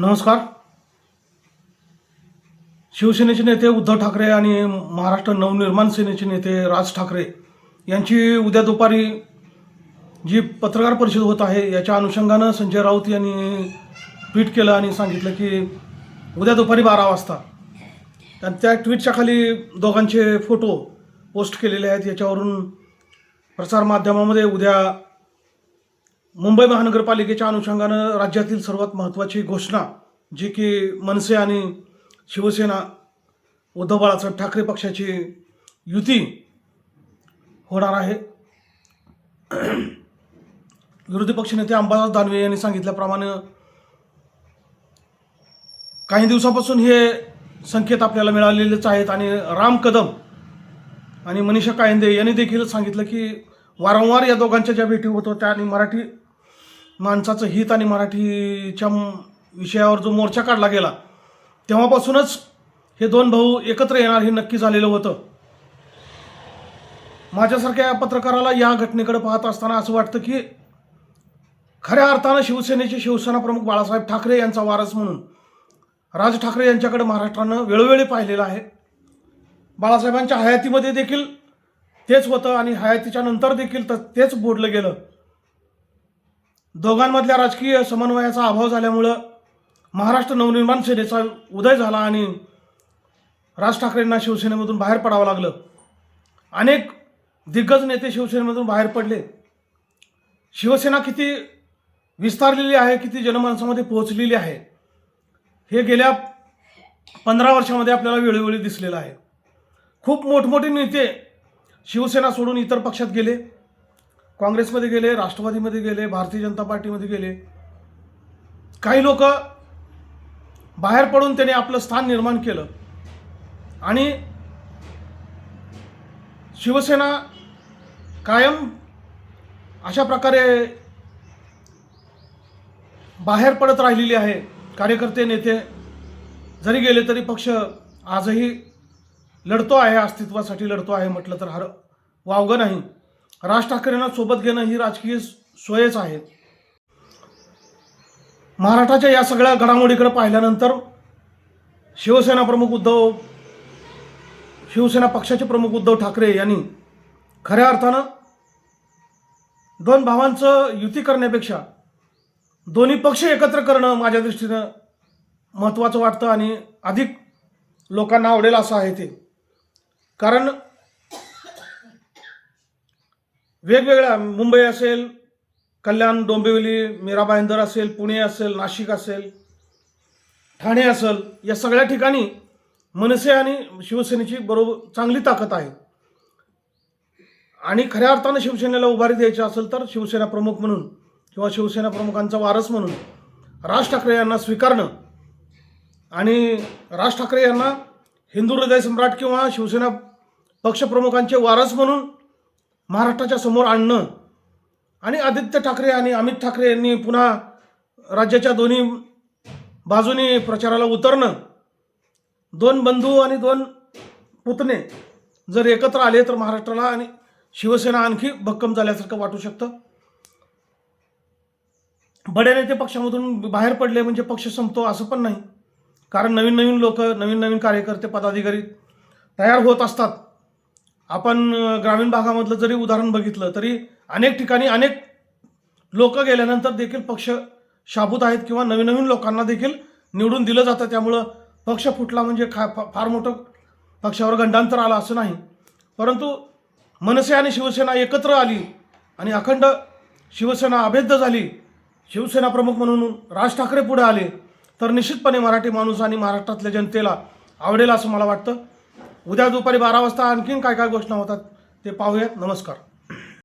नमस्कार. शिवसेनेचे नेते उद्धव ठाकरे आणि महाराष्ट्र नवनिर्माण सेनेचे नेते राज ठाकरे यांची उद्या दुपारी जी पत्रकार परिषद होत आहे याच्या अनुषंगानं संजय राऊत यांनी ट्विट केलं आणि सांगितलं की उद्या दुपारी बारा वाजता. आणि त्या ट्विटच्या खाली दोघांचे फोटो पोस्ट केलेले आहेत. याच्यावरून प्रसारमाध्यमामध्ये उद्या मुंबई महानगरपालिकेच्या अनुषंगानं राज्यातील सर्वात महत्त्वाची घोषणा जी की मनसे आणि शिवसेना उद्धव बाळासाहेब ठाकरे पक्षाची युती होणार आहे. विरोधी पक्षनेते अंबादास दानवे यांनी सांगितल्याप्रमाणे काही दिवसापासून हे संकेत आपल्याला मिळालेलेच आहेत आणि राम कदम आणि मनीषा कायंदे यांनी देखील सांगितलं की वारंवार या दोघांच्या ज्या भेटी होत होत्या आणि मराठी माणसाचं हित आणि मराठीच्या विषयावर जो मोर्चा काढला गेला तेव्हापासूनच हे दोन भाऊ एकत्र येणार हे नक्की झालेलं होतं. माझ्यासारख्या पत्रकाराला या घटनेकडे पाहत असताना असं वाटतं की खऱ्या अर्थानं शिवसेनेचे शिवसेना प्रमुख बाळासाहेब ठाकरे यांचा वारस म्हणून राज ठाकरे यांच्याकडे महाराष्ट्रानं वेळोवेळी पाहिलेलं आहे. बाळासाहेबांच्या हयातीमध्ये देखील तेच होतं आणि हयातीच्या नंतर देखील तर तेच बोललं गेलं. दोघांमधल्या राजकीय समन्वयाचा अभाव झाल्यामुळं महाराष्ट्र नवनिर्माण सेनेचा उदय झाला आणि राज ठाकरेंना शिवसेनेमधून बाहेर पडावं लागलं. अनेक दिग्गज नेते शिवसेनेमधून बाहेर पडले. शिवसेना किती विस्तारलेली आहे किती जनमानसामध्ये पोहोचलेली आहे हे गेल्या पंधरा वर्षामध्ये आपल्याला वेळोवेळी दिसलेलं आहे. खूप मोठमोठे नेते शिवसेना सोडून इतर पक्षात गेले. काँग्रेसमध्ये गेले राष्ट्रवादीमध्ये गेले भारतीय जनता पार्टीमध्ये गेले. काही लोक बाहेर पडून त्याने आपलं स्थान निर्माण केलं. आणि शिवसेना कायम अशा प्रकारे बाहेर पडत राहिलेली आहे. कार्यकर्ते नेते जरी गेले तरी पक्ष आजही लढतो आहे अस्तित्वासाठी लढतो आहे म्हटलं तर हर वावगं नाही. राज ठाकरेंना सोबत घेणं ही राजकीय सोयच आहे. महाराष्ट्राच्या या सगळ्या घडामोडीकडे पाहिल्यानंतर शिवसेना प्रमुख उद्धव शिवसेना पक्षाचे प्रमुख उद्धव ठाकरे यांनी खऱ्या अर्थानं दोन भावांचं युती करण्यापेक्षा दोन्ही पक्ष एकत्र करणं माझ्या दृष्टीनं महत्त्वाचं वाटतं आणि अधिक लोकांना आवडेल असं आहे ते. कारण वेगवेगळ्या मुंबई असेल कल्याण डोंबिवली मीरा भाईंदर असेल पुणे असेल नाशिक असेल ठाणे असेल या सगळ्या ठिकाणी मनसे आणि शिवसेनेची बरोबर चांगली ताकद आहे. आणि खऱ्या अर्थानं शिवसेनेला उभारी द्यायची असेल तर शिवसेना प्रमुख म्हणून किंवा शिवसेना प्रमुखांचा वारस म्हणून राज ठाकरे यांना स्वीकारणं आणि राज ठाकरे यांना हिंदू हृदय सम्राट किंवा शिवसेना पक्षप्रमुखांचे वारस म्हणून महाराष्ट्राच्या समोर आणणं. आणि आदित्य ठाकरे आणि अमित ठाकरे यांनी पुन्हा राज्याच्या दोन्ही बाजूनी प्रचाराला उतरणं. दोन बंधू आणि दोन पुतणे जर एकत्र आले तर महाराष्ट्राला आणि शिवसेना आणखी भक्कम झाल्यासारखं वाटू शकतं. बड्या नेते पक्षामधून बाहेर पडले म्हणजे पक्ष संपतो असं पण नाही. कारण नवीन नवीन लोक नवीन नवीन कार्यकर्ते पदाधिकारी तयार होत असतात. आपण ग्रामीण भागामधलं जरी उदाहरण बघितलं तरी अनेक ठिकाणी अनेक लोक गेल्यानंतर देखील पक्ष शाबूत आहेत किंवा नवीन नवीन लोकांना देखील निवडून दिलं जातं. त्यामुळं पक्ष फुटला म्हणजे खा फार मोठं पक्षावर गंडांतर आलं असं नाही. परंतु मनसे आणि शिवसेना एकत्र आली आणि अखंड शिवसेना अभेद्य झाली शिवसेना प्रमुख म्हणून राज ठाकरे पुढे आले तर निश्चितपणे मराठी माणूस आणि महाराष्ट्रातल्या जनतेला आवडेल असं मला वाटतं. उद्या दुपारी बारा वाजता आणखीन काय काय घोषणा होतात ते पाहूयात. नमस्कार.